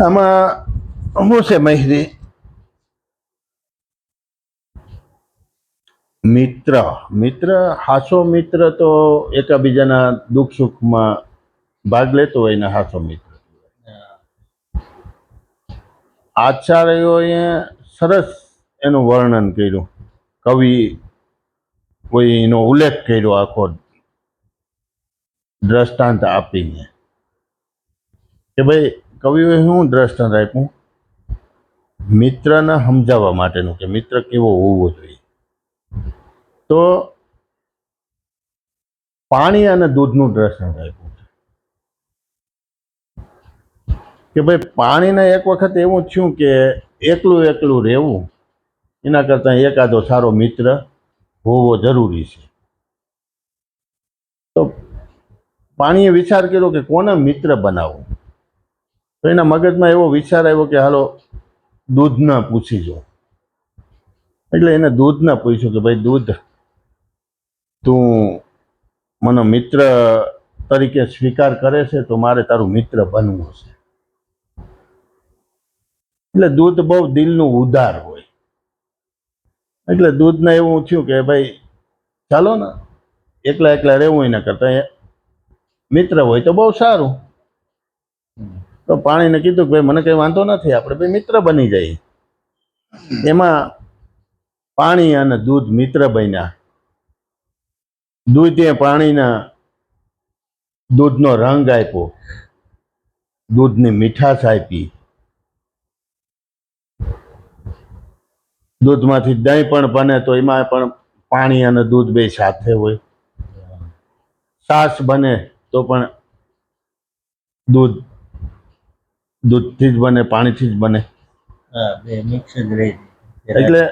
આમાં શું છે મહેરી? મિત્ર. મિત્ર, હાસો મિત્ર તો એકબીજાના દુઃખ સુખમાં ભાગ લેતો હોય ને હાસો મિત્ર. આચાર્યોએ સરસ એનું વર્ણન કર્યું. કવિ કોઈ એનો ઉલ્લેખ કર્યો આખો દ્રષ્ટાંત આપીને. કે ભાઈ કવિઓએ શું દ્રષ્ટાંત આપ્યું? મિત્રને સમજાવવા માટેનું કે મિત્ર કેવો હોવો જોઈએ? તો પાણી અને દૂધનું દ્રષ્ટાંત આપ્યું કે ભાઈ પાણીને એક વખત એવું થયું કે એકલું એકલું રહેવું, એના કરતાં એકાદો સારો મિત્ર હોવો જરૂરી છે. તો પાણીએ વિચાર કર્યો કે કોને મિત્ર બનાવવું? તો એના મગજમાં એવો વિચાર આવ્યો કે, હાલો દૂધ ના પૂછી જો એટલે એને દૂધ ના પૂછ્યું કે, ભાઈ, દૂધ, તું મને મિત્ર તરીકે સ્વીકાર કરે છે, તો મારે તારું મિત્ર બનવું છે. એટલે દૂધ બહુ દિલનું ઉદાર હોય. એટલે દૂધને એવું થયું કે, ભાઈ, ચાલો ને, એકલા એકલા રહેવું એના કરતાં મિત્ર હોય તો બહુ સારું. તો પાણીને કીધું કે ભાઈ, મને કંઈ વાંધો નથી, આપણે ભાઈ મિત્ર બની જઈએ. એમાં પાણી અને દૂધ મિત્ર બન્યા. દૂધે પાણીના દૂધનો રંગ આપ્યો. દૂધની મીઠાશ આપી. દૂધમાંથી દહીં પણ બને તો એમાં પણ પાણી અને દૂધ બે સાથે હોય. છાશ બને તો પણ દૂધ દૂધથી જ બને પાણીથી જ બને. બે મિક્સ જ રહી એટલે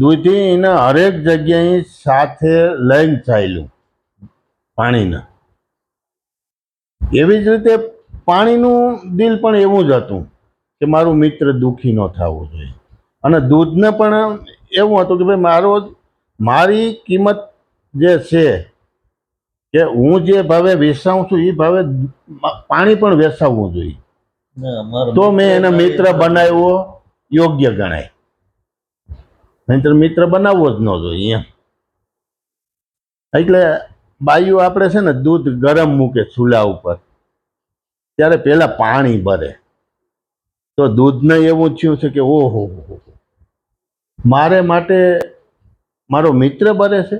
દૂધી એને હરેક જગ્યાએ સાથે લઈને ચાલ્યું પાણીના. એવી જ રીતે પાણીનું દિલ પણ એવું જ હતું કે મારું મિત્ર દુઃખી ન થવું જોઈએ. અને દૂધને પણ એવું હતું કે ભાઈ મારો મારી કિંમત જે છે કે હું જે ભાવે વેચાઉં છું એ ભાવે પાણી પણ વેચાવવું જોઈએ. તો મેં એને મિત્ર બનાવ્યો યોગ્ય ગણાય. નહીતર મિત્ર બનાવવો જ ન જોઈએ એમ. એટલે બાયું આપણે છે ને દૂધ ગરમ મૂકે ચૂલા ઉપર. ત્યારે પહેલાં પાણી ભરે. તો દૂધને એવું થયું છે કે ઓહો. મારે માટે મારો મિત્ર બરે છે.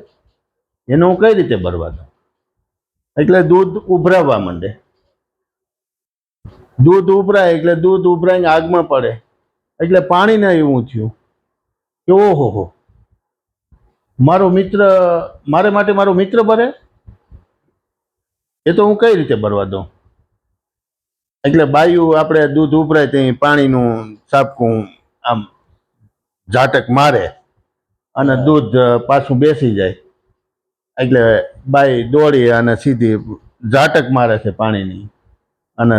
એને હું કઈ રીતે ભરવાનો? દઉં એટલે દૂધ ઉભરાવા માંડે. દૂધ ઉભરાય એટલે દૂધ ઉભરાઈને આગમાં પડે. એટલે પાણીને એવું થયું કે ઓહો હો. મારો મિત્ર મારે માટે મારો મિત્ર બરે એ તો હું કઈ રીતે ભરવા દઉં? એટલે બાયું આપણે દૂધ ઉભરાય ત્યાં પાણીનું સાપકું આમ ઝાટક મારે અને દૂધ પાછું બેસી જાય. એટલે બાઈ દોડી અને સીધી ઝાટક મારે છે પાણીની. અને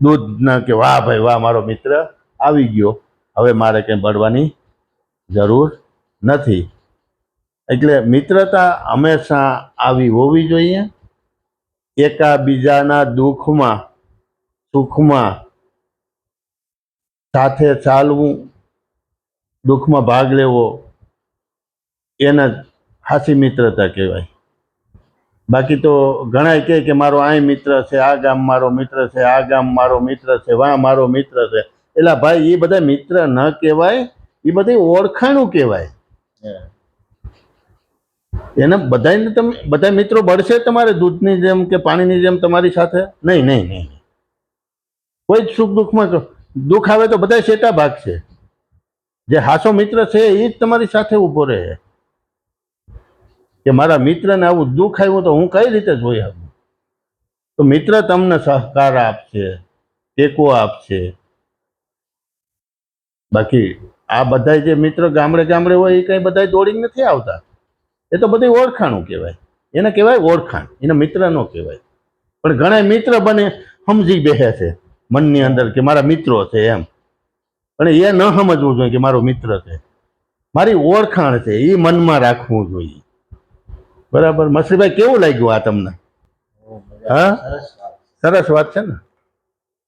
દૂધના કે, વાહ ભાઈ, વાહ, મારો મિત્ર આવી ગયો. હવે મારે કંઈ ભરવાની જરૂર નથી. એટલે મિત્રતા હંમેશા આવી હોવી જોઈએ. એકાબીજાના દુઃખમાં, સુખમાં સાથે ચાલવું, દુઃખમાં ભાગ લેવો, એને જ હાસી મિત્રતા કહેવાય. બાકી તો ઘણા કહે કે મારો આ મિત્ર છે આ ગામ મારો મિત્ર છે આ ગામ મારો મિત્ર છે વાં મારો મિત્ર છે. એટલે ભાઈ એ બધા મિત્ર ન કહેવાય એ બધી ઓળખાણું કહેવાય. એના બધાને તમે બધા મિત્રો બળશે તમારે દૂધની જેમ કે પાણીની જેમ તમારી સાથે? નહીં નહીં નહીં કોઈ જ સુખ દુઃખમાં દુઃખ આવે તો બધા શેટા ભાગશે. જે હાસો મિત્ર છે એ જ તમારી સાથે ઊભો રહે. કે મારા મિત્રને આવું દુઃખ આવ્યું તો હું કઈ રીતે જોઈ શકું? તો મિત્ર તમને સહકાર આપશે, ટેકો આપશે. બાકી આ બધા જે મિત્ર ગામડે ગામડે હોય એ કઈ બધા દોડીને નથી આવતા. એ તો બધી ઓળખાણું કહેવાય. એને કહેવાય ઓળખાણ. એને મિત્ર ન કહેવાય. પણ ઘણા મિત્ર બને સમજી બેસે છે મનની અંદર કે મારા મિત્રો છે એમ. પણ એ ન સમજવું જોઈએ કે મારો મિત્ર છે. મારી ઓળખાણ છે એ મનમાં રાખવું જોઈએ. બરાબર. મસરીભાઈ કેવું લાગ્યું આ તમને? હા? સરસ વાત છે ને.